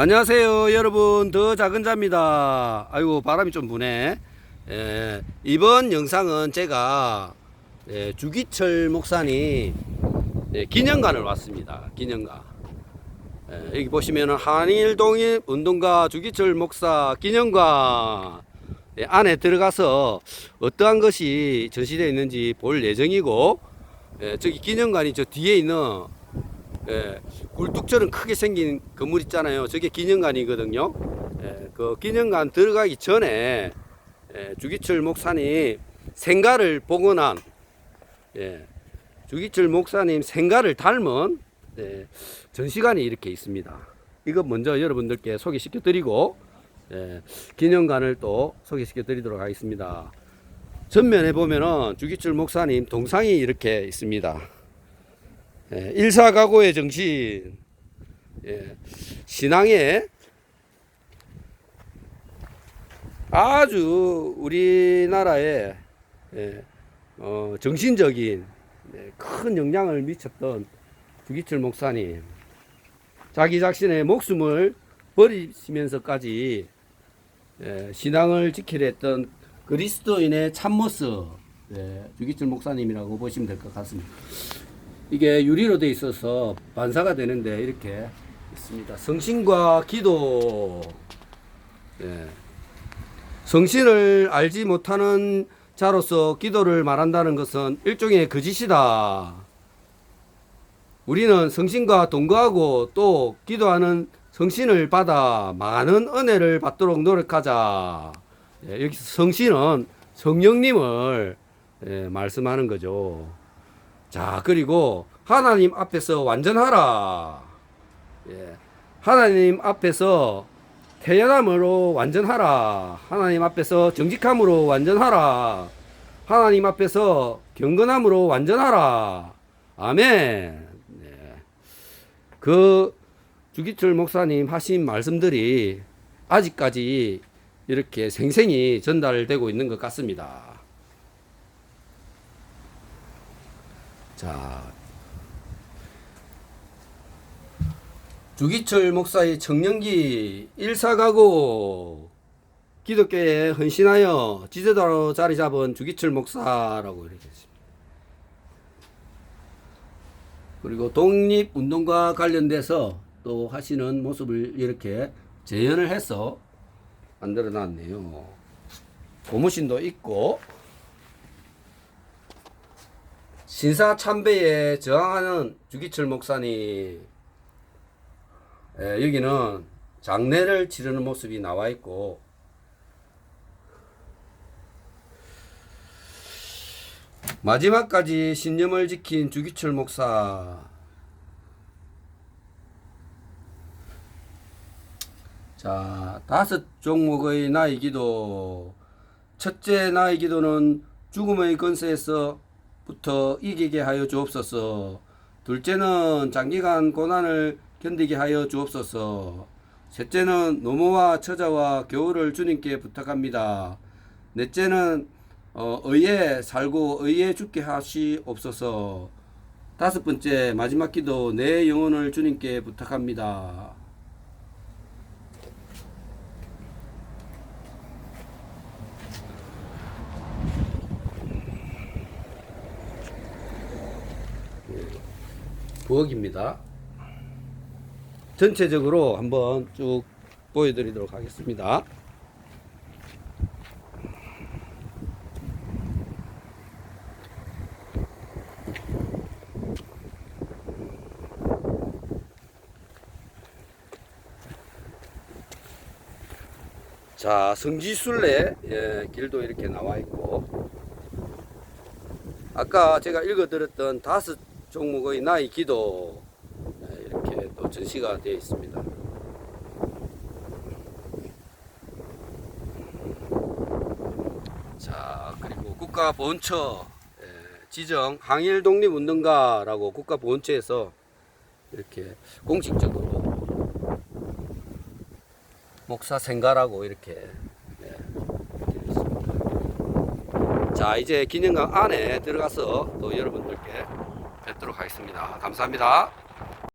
안녕하세요 여러분. 더 작은 자입니다. 아이고 바람이 좀 부네. 예, 이번 영상은 제가 예, 주기철 목사님 예, 기념관을 왔습니다. 기념관 예, 여기 보시면 한일동일 운동가 주기철 목사 기념관 예, 안에 들어가서 어떠한 것이 전시되어 있는지 볼 예정이고 예, 저기 기념관이 저 뒤에 있는 예, 굴뚝처럼 크게 생긴 건물 있잖아요. 저게 기념관이거든요. 예, 그 기념관 들어가기 전에 예, 주기철 목사님 생가를 복원한 예, 주기철 목사님 생가를 닮은 예, 전시관이 이렇게 있습니다. 이거 먼저 여러분들께 소개시켜 드리고 예, 기념관을 또 소개시켜 드리도록 하겠습니다. 전면에 보면은 주기철 목사님 동상이 이렇게 있습니다. 예, 일사각오의 정신, 예, 신앙의 아주 우리나라에 예, 어, 정신적인 예, 큰 영향을 미쳤던 주기철 목사님, 자기 자신의 목숨을 버리시면서까지 예, 신앙을 지키려 했던 그리스도인의 참모습, 예, 주기철 목사님이라고 보시면 될 것 같습니다. 이게 유리로 돼 있어서 반사가 되는데 이렇게 있습니다. 성신과 기도. 예. 성신을 알지 못하는 자로서 기도를 말한다는 것은 일종의 거짓이다. 우리는 성신과 동거하고 또 기도하는 성신을 받아 많은 은혜를 받도록 노력하자. 예, 여기서 성신은 성령님을 예, 말씀하는 거죠. 자, 그리고 하나님 앞에서 완전하라. 예. 하나님 앞에서 태연함으로 완전하라. 하나님 앞에서 정직함으로 완전하라. 하나님 앞에서 경건함으로 완전하라. 아멘. 네. 그 주기철 목사님 하신 말씀들이 아직까지 이렇게 생생히 전달되고 있는 것 같습니다. 자, 주기철 목사의 청년기 일사가고 기독교에 헌신하여 지도자로 자리 잡은 주기철 목사라고 이렇게 했습니다. 그리고 독립운동과 관련돼서 또 하시는 모습을 이렇게 재현을 해서 만들어 놨네요. 고무신도 있고 신사 참배에 저항하는 주기철 목사님 예, 여기는 장례를 치르는 모습이 나와 있고 마지막까지 신념을 지킨 주기철 목사 자 다섯 종목의 나의 기도 첫째 나의 기도는 죽음의 건세에서 부터 이기게 하여 주옵소서. 둘째는 장기간 고난을 견디게 하여 주옵소서. 셋째는 노모와 처자와 교우를 주님께 부탁합니다. 넷째는 어, 의에 살고 의에 죽게 하시옵소서. 다섯 번째 마지막 기도 내 영혼을 주님께 부탁합니다. 부엌입니다. 전체적으로 한번 쭉 보여드리도록 하겠습니다. 자, 성지순례 예, 길도 이렇게 나와 있고, 아까 제가 읽어드렸던 다섯 종목의 나의 기도 네, 이렇게 또 전시가 되어 있습니다. 자 그리고 국가보훈처 예, 지정 항일 독립운동가라고 국가보훈처에서 이렇게 공식적으로 목사 생가라고 이렇게 예. 자 이제 기념관 안에 들어가서 또 여러분들께 하겠습니다. 감사합니다.